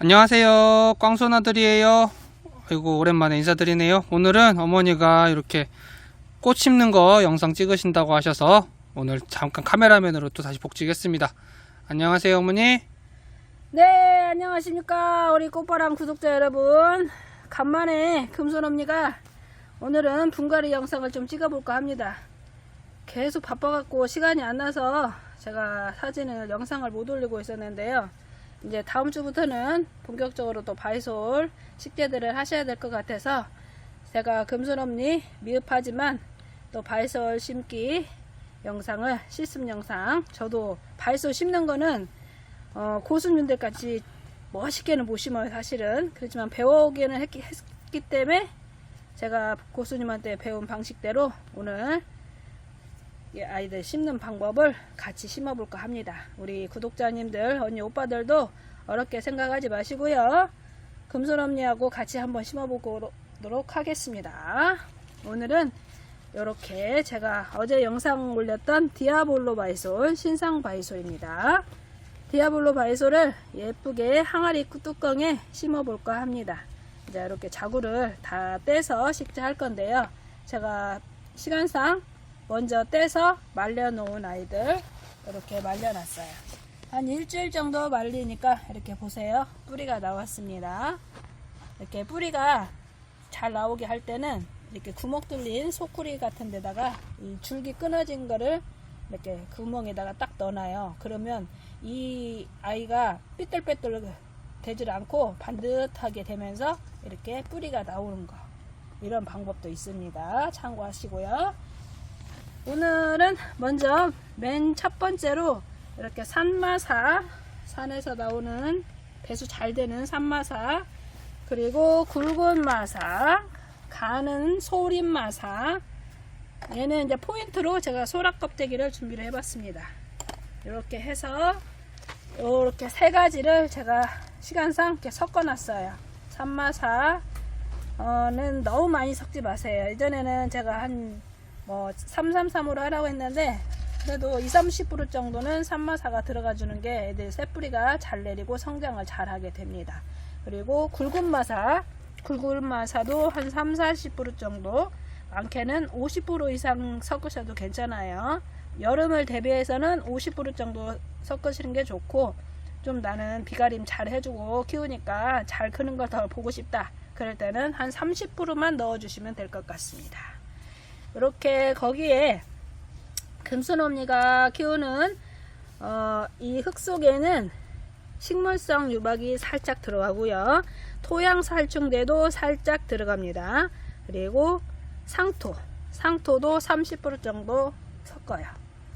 안녕하세요. 꽝손아들이에요. 아이고, 오랜만에 인사드리네요. 오늘은 어머니가 이렇게 꽃 심는 거 영상 찍으신다고 하셔서 오늘 잠깐 카메라맨으로 또 다시 복직했습니다. 안녕하세요, 어머니. 네, 안녕하십니까. 우리 꽃바람 구독자 여러분. 간만에 금손 언니가 오늘은 분갈이 영상을 좀 찍어볼까 합니다. 계속 바빠갖고 시간이 안 나서 제가 사진을, 영상을 못 올리고 있었는데요. 이제 다음 주부터는 본격적으로 또 바이솔 식재들을 하셔야 될 것 같아서 제가 금손 언니 미흡하지만 또 바이솔 심기 영상을 실습 영상 저도 바이솔 심는 거는 어, 고수님들 같이 멋있게는 못 심어요 사실은 그렇지만 배워오기는 했기, 했기 때문에 제가 고수님한테 배운 방식대로 오늘 이 아이들 심는 방법을 같이 심어 볼까 합니다 우리 구독자님들 언니 오빠들도 어렵게 생각하지 마시고요 금손 언니하고 같이 한번 심어 보도록 하겠습니다 오늘은 이렇게 제가 어제 영상 올렸던 디아볼로 바이솔 신상 바이솔입니다 디아블로 바이솔을 예쁘게 항아리 뚜껑에 심어 볼까 합니다. 이제 이렇게 자구를 다 떼서 식재할 건데요. 제가 시간상 먼저 떼서 말려 놓은 아이들 이렇게 말려 놨어요. 한 일주일 정도 말리니까 이렇게 보세요. 뿌리가 나왔습니다. 이렇게 뿌리가 잘 나오게 할 때는 이렇게 구멍 뚫린 소쿠리 같은 데다가 이 줄기 끊어진 거를 이렇게 구멍에다가 딱 넣어놔요. 그러면 이 아이가 삐뚤빼뚤 되질 않고 반듯하게 되면서 이렇게 뿌리가 나오는 거. 이런 방법도 있습니다. 참고하시고요. 오늘은 먼저 맨 첫 번째로 이렇게 산마사, 산에서 나오는 배수 잘 되는 산마사, 그리고 굵은 마사, 가는 소림 마사, 얘는 이제 포인트로 제가 소라 껍데기를 준비를 해봤습니다. 이렇게 해서 이렇게 세 가지를 제가 시간상 이렇게 섞어 놨어요. 산마사는 너무 많이 섞지 마세요. 예전에는 제가 한 뭐 333으로 하라고 했는데 그래도 2, 30% 정도는 산마사가 들어가 주는 게 애들 새뿌리가 잘 내리고 성장을 잘 하게 됩니다. 그리고 굵은 마사, 굵은 마사도 한 3, 40% 정도 많게는 50% 이상 섞으셔도 괜찮아요. 여름을 대비해서는 50% 정도 섞으시는 게 좋고 좀 나는 비가림 잘 해주고 키우니까 잘 크는 걸 더 보고 싶다. 그럴 때는 한 30%만 넣어주시면 될 것 같습니다. 이렇게 거기에 금순엄니가 키우는 어, 이 흙 속에는 식물성 유박이 살짝 들어가고요. 토양 살충제도 살짝 들어갑니다. 그리고 상토, 상토도 30% 정도 섞어요.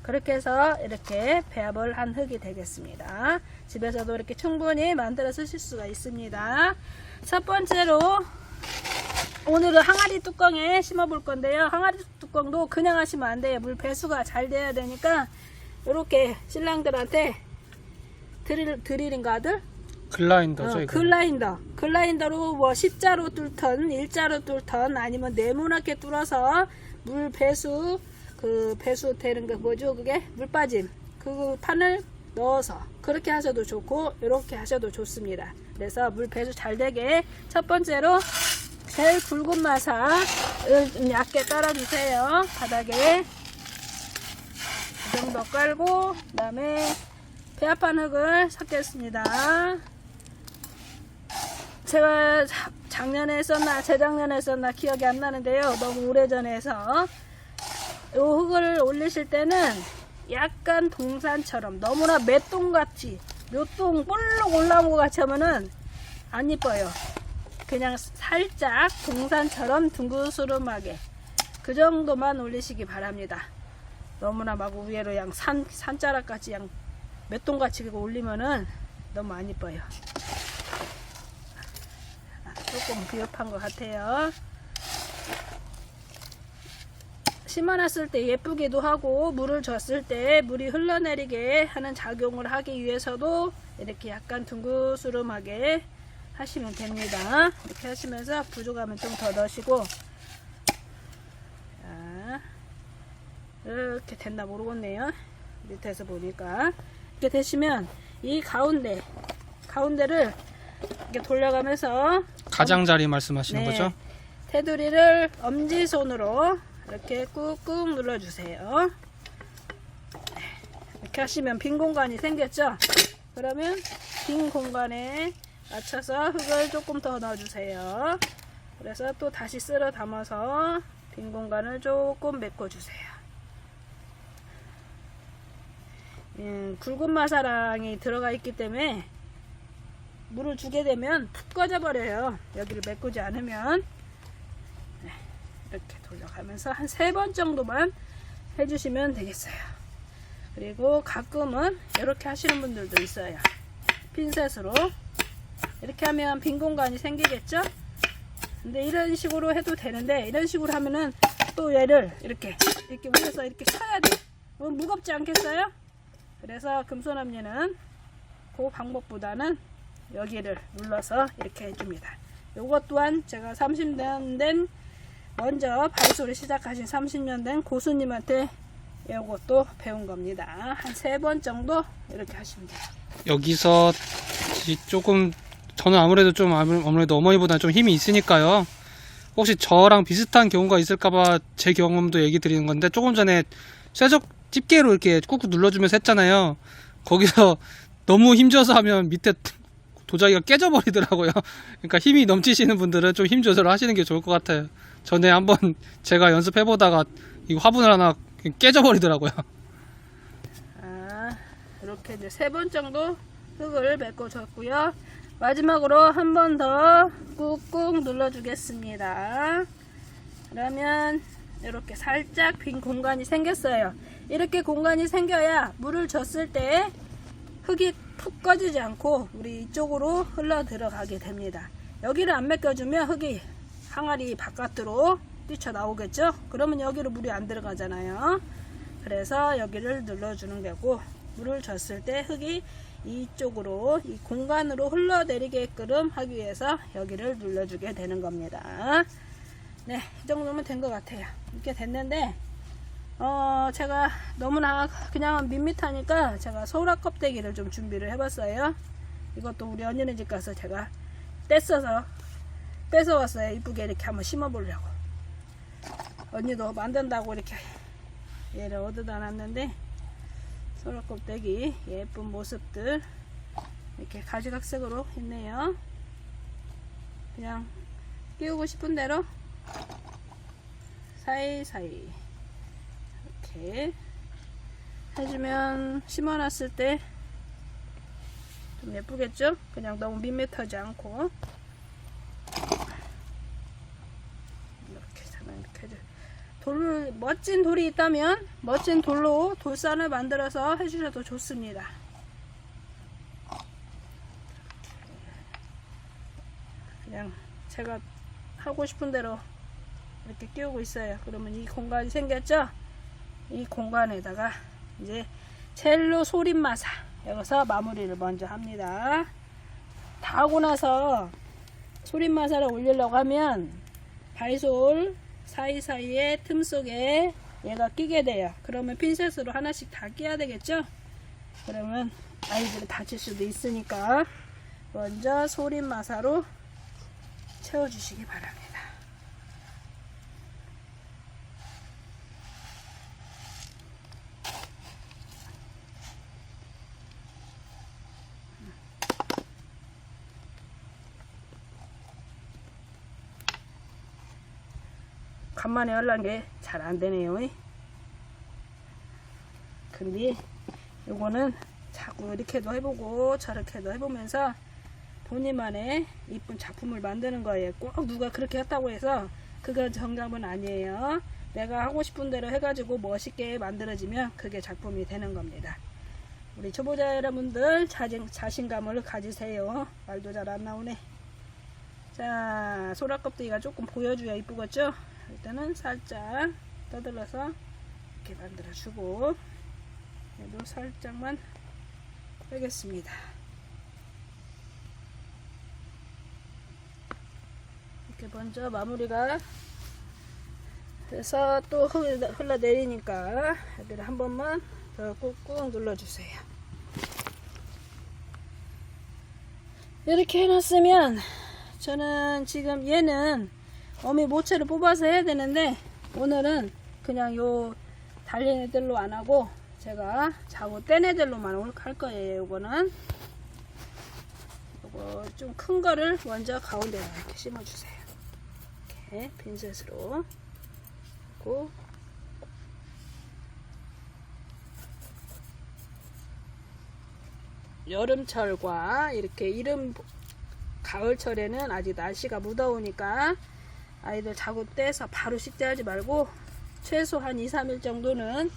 그렇게 해서 이렇게 배합을 한 흙이 되겠습니다. 집에서도 이렇게 충분히 만들어 쓰실 수가 있습니다. 첫 번째로 오늘은 항아리 뚜껑에 심어 볼 건데요. 항아리 뚜껑도 그냥 하시면 안 돼요. 물 배수가 잘 돼야 되니까 이렇게 신랑들한테 드릴, 드릴인가 아들? 글라인더죠, 어. 글라인더. 글라인더로 뭐 십자로 뚫던 일자로 뚫던 아니면 네모나게 뚫어서 물 배수 그 배수 되는 거 뭐죠 그게 물 빠짐 그 판을 넣어서 그렇게 하셔도 좋고 이렇게 하셔도 좋습니다. 그래서 물 배수 잘 되게 첫 번째로 제일 굵은 마사를 좀 얇게 깔아주세요. 바닥에 이 정도 깔고 그 다음에 배합한 흙을 섞겠습니다. 제가 자- 작년에 했었나 재작년에 했었나 기억이 안 나는데요. 너무 오래전에 해서 이 흙을 올리실 때는 약간 동산처럼 너무나 맷동같이 묘동 볼록 올라온 것 같이 하면은 안 이뻐요. 그냥 살짝 동산처럼 둥그스름하게 그 정도만 올리시기 바랍니다. 너무나 막 위로 그냥 산, 그냥 맷동같이 그거 올리면은 너무 안 이뻐요. 아, 조금 비협한 것 같아요. 심어놨을 때 예쁘기도 하고 물을 줬을 때 물이 흘러내리게 하는 작용을 하기 위해서도 이렇게 약간 둥그스름하게 하시면 됩니다. 이렇게 하시면서 부족하면 좀 더 넣으시고 자, 이렇게 됐나 모르겠네요. 밑에서 보니까 이렇게 되시면 이 가운데 가운데를 이렇게 돌려가면서 가장자리 말씀하시는 네. 거죠? 테두리를 엄지손으로 이렇게 꾹꾹 눌러주세요. 이렇게 하시면 빈 공간이 생겼죠? 그러면 빈 공간에 맞춰서 흙을 조금 더 넣어주세요. 그래서 또 다시 쓸어 담아서 빈 공간을 조금 메꿔주세요. 음, 굵은 마사랑이 들어가 있기 때문에 물을 주게 되면 푹 꺼져버려요. 여기를 메꾸지 않으면. 네, 이렇게 돌려가면서 한 세 번 정도만 해주시면 되겠어요. 그리고 가끔은 이렇게 하시는 분들도 있어요. 핀셋으로. 이렇게 하면 빈 공간이 생기겠죠? 근데 이런 식으로 해도 되는데, 이런 식으로 하면은 또 얘를 이렇게, 이렇게 위에서 이렇게 쳐야 돼. 어, 무겁지 않겠어요? 그래서 금손함리는 그 방법보다는 여기를 눌러서 이렇게 해줍니다. 요것 또한 제가 30년 된 먼저 바리소리 시작하신 30년 된 고수님한테 요것도 배운 겁니다. 한 세 번 정도 이렇게 하시면 돼요. 여기서 이 조금 저는 아무래도 좀 아무- 아무래도 어머니보다 좀 힘이 있으니까요. 혹시 저랑 비슷한 경우가 있을까봐 제 경험도 얘기 드리는 건데 조금 전에 쇠적 집게로 이렇게 꾹꾹 눌러주면서 했잖아요. 거기서 너무 힘줘서 하면 밑에 도자기가 깨져버리더라고요. 그러니까 힘이 넘치시는 분들은 좀 힘 조절을 하시는 게 좋을 것 같아요. 전에 한번 제가 연습해보다가 이 화분을 하나 깨져버리더라고요. 아, 이렇게 이제 세 번 정도 흙을 메꿔줬고요. 마지막으로 한 번 더 꾹꾹 눌러주겠습니다. 그러면 이렇게 살짝 빈 공간이 생겼어요. 이렇게 공간이 생겨야 물을 줬을 때 흙이 푹 꺼지지 않고 우리 이쪽으로 흘러 들어가게 됩니다. 여기를 안 메꿔주면 흙이 항아리 바깥으로 뛰쳐나오겠죠? 그러면 여기로 물이 안 들어가잖아요. 그래서 여기를 눌러주는 거고 물을 줬을 때 흙이 이쪽으로 이 공간으로 흘러내리게끔 하기 위해서 여기를 눌러주게 되는 겁니다. 네, 이 정도면 된 것 같아요. 이렇게 됐는데 어 제가 너무나 그냥 밋밋하니까 제가 소라 껍데기를 좀 준비를 해봤어요. 이것도 우리 언니네 집 가서 제가 떼써서 뺏어왔어요. 이쁘게 이렇게 한번 심어보려고. 언니도 만든다고 이렇게 얘를 얻어다 놨는데 소라 껍데기 예쁜 모습들 이렇게 가지각색으로 있네요. 그냥 끼우고 싶은 대로 사이사이 이렇게 해주면 심어놨을 때 좀 예쁘겠죠? 그냥 너무 밋밋하지 않고 이렇게 저는 이렇게 해줘. 돌 멋진 돌이 있다면 멋진 돌로 돌산을 만들어서 해주셔도 좋습니다. 그냥 제가 하고 싶은 대로 이렇게 끼우고 있어요. 그러면 이 공간이 생겼죠? 이 공간에다가 이제 첼로 소림마사 여기서 마무리를 먼저 합니다. 다 하고 나서 소림마사를 올리려고 하면 바이솔 사이사이에 틈 속에 얘가 끼게 돼요. 그러면 핀셋으로 하나씩 다 끼야 되겠죠? 그러면 아이들이 다칠 수도 있으니까 먼저 소림마사로 채워주시기 바랍니다. 간만에 하려는 게 잘 안 되네요. 근데 요거는 자꾸 이렇게도 해보고 저렇게도 해보면서 본인만의 이쁜 작품을 만드는 거예요. 꼭 누가 그렇게 했다고 해서 그거 정답은 아니에요. 내가 하고 싶은 대로 해가지고 멋있게 만들어지면 그게 작품이 되는 겁니다. 우리 초보자 여러분들 자신, 자신감을 가지세요. 말도 잘 안 나오네. 자, 소라 껍데기가 조금 보여줘야 이쁘겠죠? 일단은 살짝 떠들러서 이렇게 만들어주고 얘도 살짝만 빼겠습니다. 이렇게 먼저 마무리가 돼서 또 흘러, 흘러내리니까 여기를 한 번만 더 꾹꾹 눌러주세요. 이렇게 해놨으면 저는 지금 얘는 어미 모체를 뽑아서 해야 되는데 오늘은 그냥 요 달린 애들로 안 하고 제가 자고 뗀 애들로만 올- 할 거예요 요거는. 요거 좀 큰 거를 먼저 가운데 이렇게 심어주세요. 이렇게 핀셋으로. 하고 여름철과 이렇게 이른 가을철에는 아직 날씨가 무더우니까 아이들 자고 떼서 바로 식재하지 말고 최소 한 2, 3일 정도는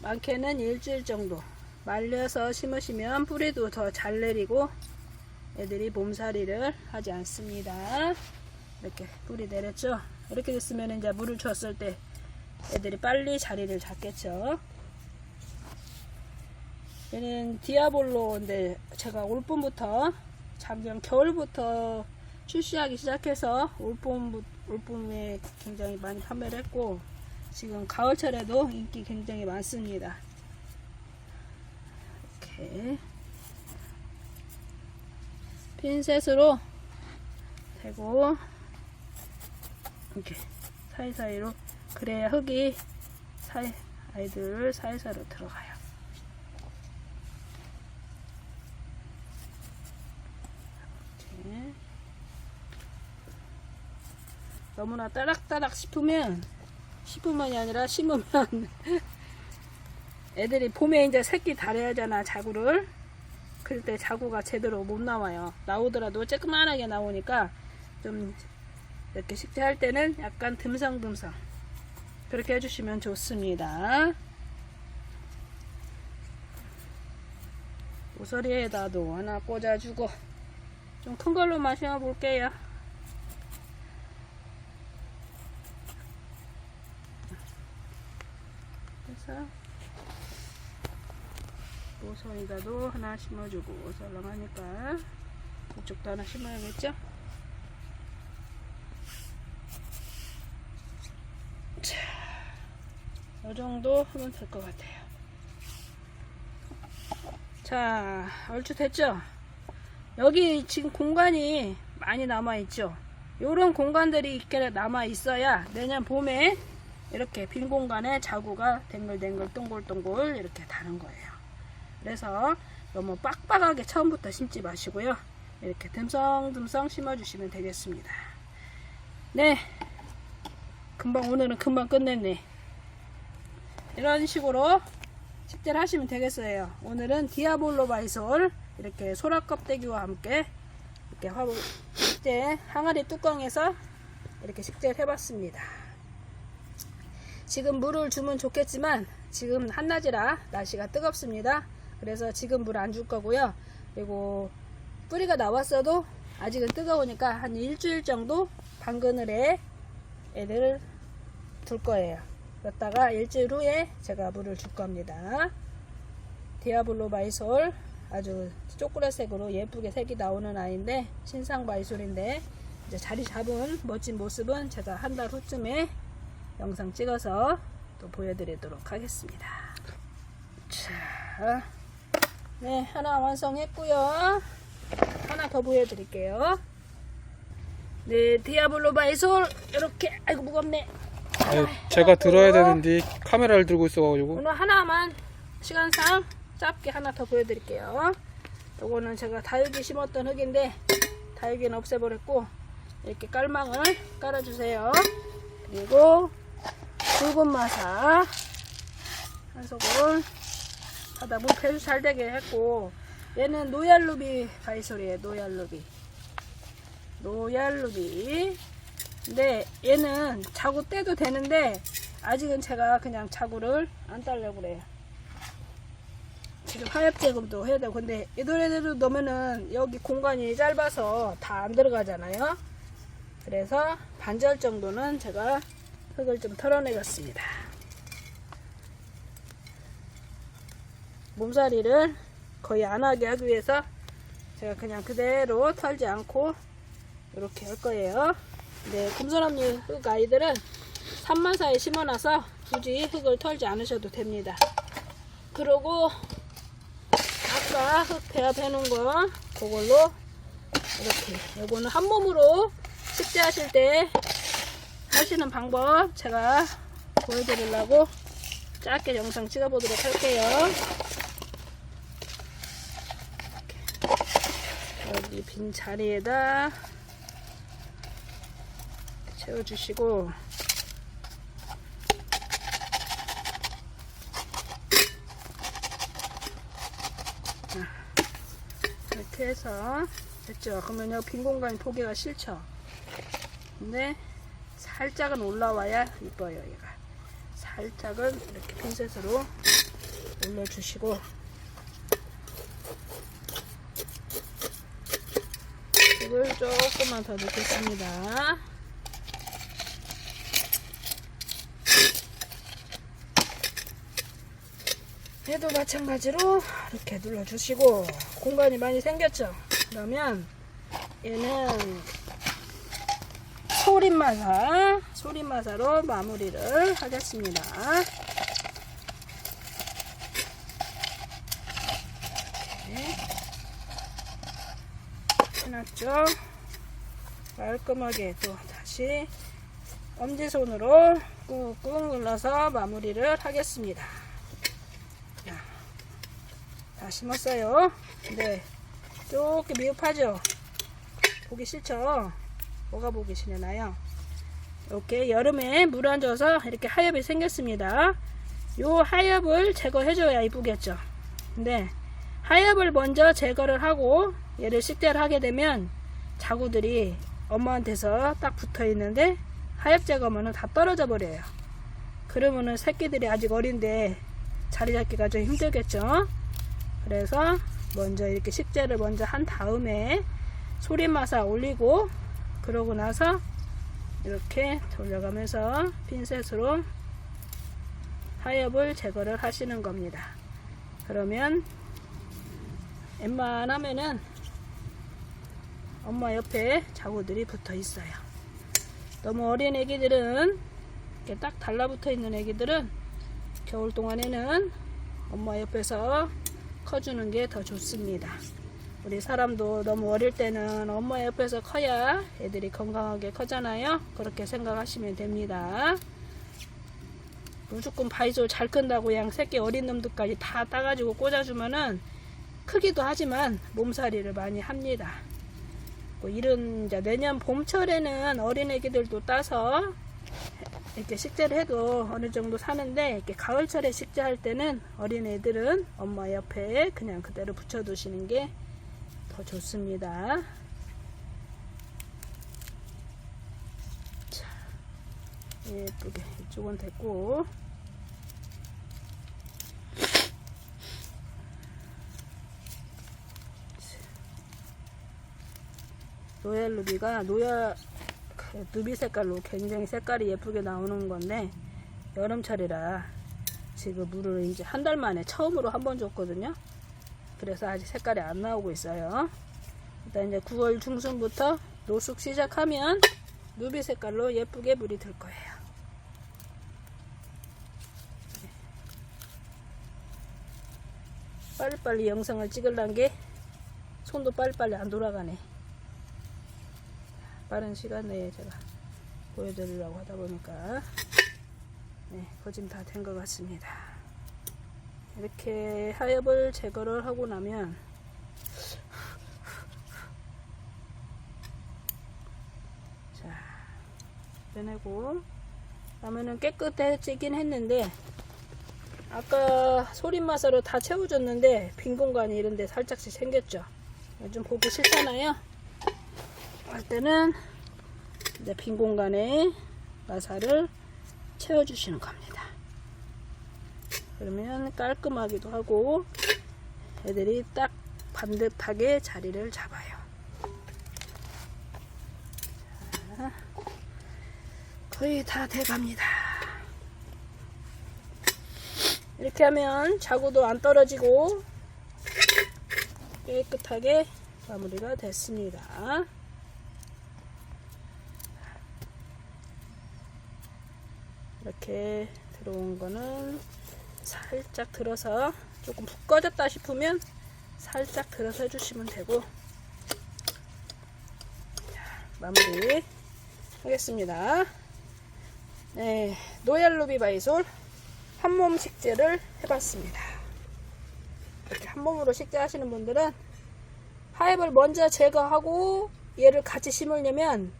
많게는 일주일 정도 말려서 심으시면 뿌리도 더 잘 내리고 애들이 몸살이를 하지 않습니다. 이렇게 뿌리 내렸죠? 이렇게 됐으면 이제 물을 줬을 때 애들이 빨리 자리를 잡겠죠. 얘는 디아볼로인데 제가 올 봄부터 작년 겨울부터 출시하기 시작해서 올봄 올봄에 굉장히 많이 판매를 했고 지금 가을철에도 인기 굉장히 많습니다. 이렇게 핀셋으로 대고 이렇게 사이사이로 그래야 흙이 사이 아이들 사이사이로 들어가요. 이렇게. 너무나 따락따락 싶으면 싶으면이 아니라 심으면 애들이 봄에 이제 새끼 달아야잖아 자구를. 그럴 때 자구가 제대로 못 나와요. 나오더라도 쬐끄만하게 나오니까 좀 이렇게 식재할 때는 약간 듬성듬성. 그렇게 해주시면 좋습니다. 모서리에다도 하나 꽂아주고 좀 큰 걸로만 심어 볼게요 그래서 모서리다도 하나 심어주고 썰렁하니까 이쪽도 하나 심어야겠죠? 자, 이 정도 하면 될 것 같아요. 자, 얼추 됐죠? 여기 지금 공간이 많이 남아있죠? 요런 공간들이 이렇게 남아있어야 내년 봄에 이렇게 빈 공간에 자구가 댕글댕글 동글동글 이렇게 다는 거예요. 그래서 너무 빡빡하게 처음부터 심지 마시고요. 이렇게 듬성듬성 심어주시면 되겠습니다. 네. 금방, 오늘은 금방 끝냈네. 이런 식으로 식재를 하시면 되겠어요. 오늘은 디아볼로 바이솔 이렇게 소라 껍데기와 함께 이렇게 화분 식재 항아리 뚜껑에서 이렇게 식재를 해봤습니다. 지금 물을 주면 좋겠지만 지금 한낮이라 날씨가 뜨겁습니다. 그래서 지금 물 안 줄 거고요. 그리고 뿌리가 나왔어도 아직은 뜨거우니까 한 일주일 정도 방그늘에 애들을 둘 거예요. 그랬다가 일주일 후에 제가 물을 줄 겁니다. 디아블로 바이솔 아주 초콜릿색으로 예쁘게 색이 나오는 아이인데 신상 바이솔인데 이제 자리 잡은 멋진 모습은 제가 한 달 후쯤에 영상 찍어서 또 보여드리도록 하겠습니다. 자, 네 하나 완성했고요. 하나 더 보여드릴게요. 네 디아블로 바이솔 이렇게 아이고 무겁네. 아유, 제가 들어야 되는데 카메라를 들고 있어가지고 오늘 하나만 시간상 짧게 하나 더 보여드릴게요. 요거는 제가 다육이 심었던 흙인데 다육이는 없애버렸고 이렇게 깔망을 깔아주세요. 그리고 붉은 마사 한 소금 바다 물 배수 잘 되게 했고 얘는 노얄루비 바이솔이에요. 노얄루비 노얄루비 근데 얘는 자구 떼도 되는데 아직은 제가 그냥 자구를 안 따려고 그래요. 지금 하엽 제금도 해야 되고 근데 이 노래대로 넣으면은 여기 공간이 짧아서 다 안 들어가잖아요. 그래서 반절 정도는 제가 흙을 좀 털어내겠습니다. 몸살이를 거의 안 하게 하기 위해서 제가 그냥 그대로 털지 않고 이렇게 할 거예요. 네, 금소나무 흙 아이들은 3만사에 심어놔서 굳이 흙을 털지 않으셔도 됩니다. 그리고 아까 흙 배합해 놓은 거 그걸로 이렇게 요거는 한 몸으로 식재하실 때 하시는 방법 제가 보여드리려고 짧게 영상 찍어보도록 할게요. 여기 빈 자리에다 채워주시고 이렇게 해서 됐죠. 그러면 여기 빈 공간이 보기가 싫죠. 근데 살짝은 올라와야 이뻐요 얘가 살짝은 이렇게 핀셋으로 올려주시고 이걸 조금만 더 넣겠습니다 얘도 마찬가지로 이렇게 눌러주시고 공간이 많이 생겼죠 그러면 얘는 소림마사, 소림마사로 마무리를 하겠습니다. 이렇게 해놨죠? 깔끔하게 또 다시 엄지손으로 꾹꾹 눌러서 마무리를 하겠습니다. 자, 다 심었어요. 근데 조금 미흡하죠? 보기 싫죠? 뭐가 보기 싫나요? 이렇게 여름에 물 안 줘서 이렇게 하엽이 생겼습니다. 요 하엽을 제거해줘야 이쁘겠죠. 근데 하엽을 먼저 제거를 하고 얘를 식대를 하게 되면 자구들이 엄마한테서 딱 붙어 있는데 하엽 제거하면 다 떨어져 버려요. 그러면은 새끼들이 아직 어린데 자리 잡기가 좀 힘들겠죠. 그래서 먼저 이렇게 식재를 먼저 한 다음에 소리마사 올리고 그러고 나서 이렇게 돌려가면서 핀셋으로 하엽을 제거를 하시는 겁니다. 그러면 웬만하면은 엄마 옆에 자구들이 붙어 있어요. 너무 어린 애기들은 이렇게 딱 달라붙어 있는 애기들은 겨울 동안에는 엄마 옆에서 커주는 게 더 좋습니다. 우리 사람도 너무 어릴 때는 엄마 옆에서 커야 애들이 건강하게 커잖아요. 그렇게 생각하시면 됩니다. 무조건 바이솔 잘 큰다고 그냥 새끼 어린 놈들까지 다 따가지고 꽂아주면은 크기도 하지만 몸살이를 많이 합니다. 뭐 이런 이제 내년 봄철에는 어린 애기들도 따서 이렇게 식재를 해도 어느 정도 사는데 이렇게 가을철에 식재할 때는 어린 애들은 엄마 옆에 그냥 그대로 붙여 두시는 게 더 좋습니다. 자, 예쁘게 이쪽은 됐고 노얄 루비가 노얄 그 누비 색깔로 굉장히 색깔이 예쁘게 나오는 건데 여름철이라 지금 물을 이제 한 달 만에 처음으로 한 번 줬거든요. 그래서 아직 색깔이 안 나오고 있어요. 일단 이제 9월 중순부터 노숙 시작하면 누비 색깔로 예쁘게 물이 들 거예요. 빨리빨리 영상을 찍으려는 게 손도 빨리빨리 안 돌아가네. 빠른 시간 내에 제가 보여드리려고 하다 보니까 네, 거진 다 된 것 같습니다. 이렇게 하엽을 제거를 하고 나면 자 빼내고 라면은 깨끗해지긴 했는데 아까 소림마사로 다 채워줬는데 빈 공간이 이런데 살짝씩 생겼죠 좀 보기 싫잖아요 할 때는 이제 빈 공간에 마사를 채워주시는 겁니다. 그러면 깔끔하기도 하고 애들이 딱 반듯하게 자리를 잡아요. 자, 거의 다 돼갑니다. 이렇게 하면 자구도 안 떨어지고 깨끗하게 마무리가 됐습니다. 이렇게 들어온 거는 살짝 들어서 조금 푹 꺼졌다 싶으면 살짝 들어서 해주시면 되고 마무리 하겠습니다. 네, 노얄루비 바이솔 한몸 식재를 해봤습니다. 이렇게 한 몸으로 식재하시는 분들은 하엽을 먼저 제거하고 얘를 같이 심으려면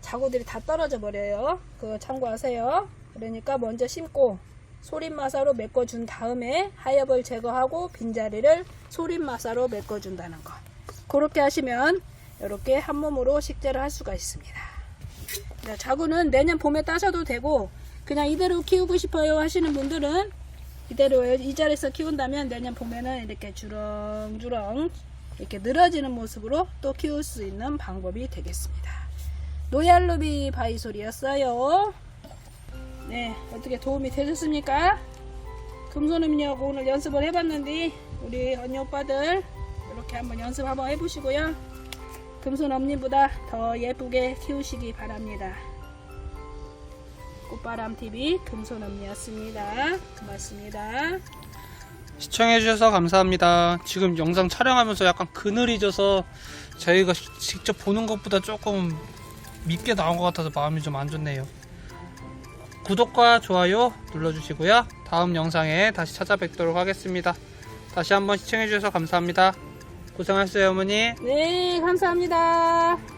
자구들이 다 떨어져 버려요. 그거 참고하세요. 그러니까 먼저 심고 소림마사로 메꿔준 다음에 하엽을 제거하고 빈자리를 소림마사로 메꿔준다는 거. 그렇게 하시면 이렇게 한 몸으로 식재를 할 수가 있습니다. 네, 자구는 내년 봄에 따셔도 되고 그냥 이대로 키우고 싶어요 하시는 분들은 이대로 이 자리에서 키운다면 내년 봄에는 이렇게 주렁주렁 이렇게 늘어지는 모습으로 또 키울 수 있는 방법이 되겠습니다. 노얄루비 바이솔이었어요. 네, 어떻게 도움이 되셨습니까? 금손음력 오늘 연습을 해봤는데 우리 언니 오빠들 이렇게 한번 연습 한번 해보시고요. 금손 엄니보다 더 예쁘게 키우시기 바랍니다. 꽃바람 TV 금손 엄니였습니다. 고맙습니다. 시청해주셔서 감사합니다. 지금 영상 촬영하면서 약간 그늘이 져서 저희가 시- 직접 보는 것보다 조금 밉게 나온 것 같아서 마음이 좀 안 좋네요. 구독과 좋아요 눌러주시고요. 다음 영상에 다시 찾아뵙도록 하겠습니다. 다시 한번 시청해주셔서 감사합니다. 고생하셨어요, 어머니. 네, 감사합니다.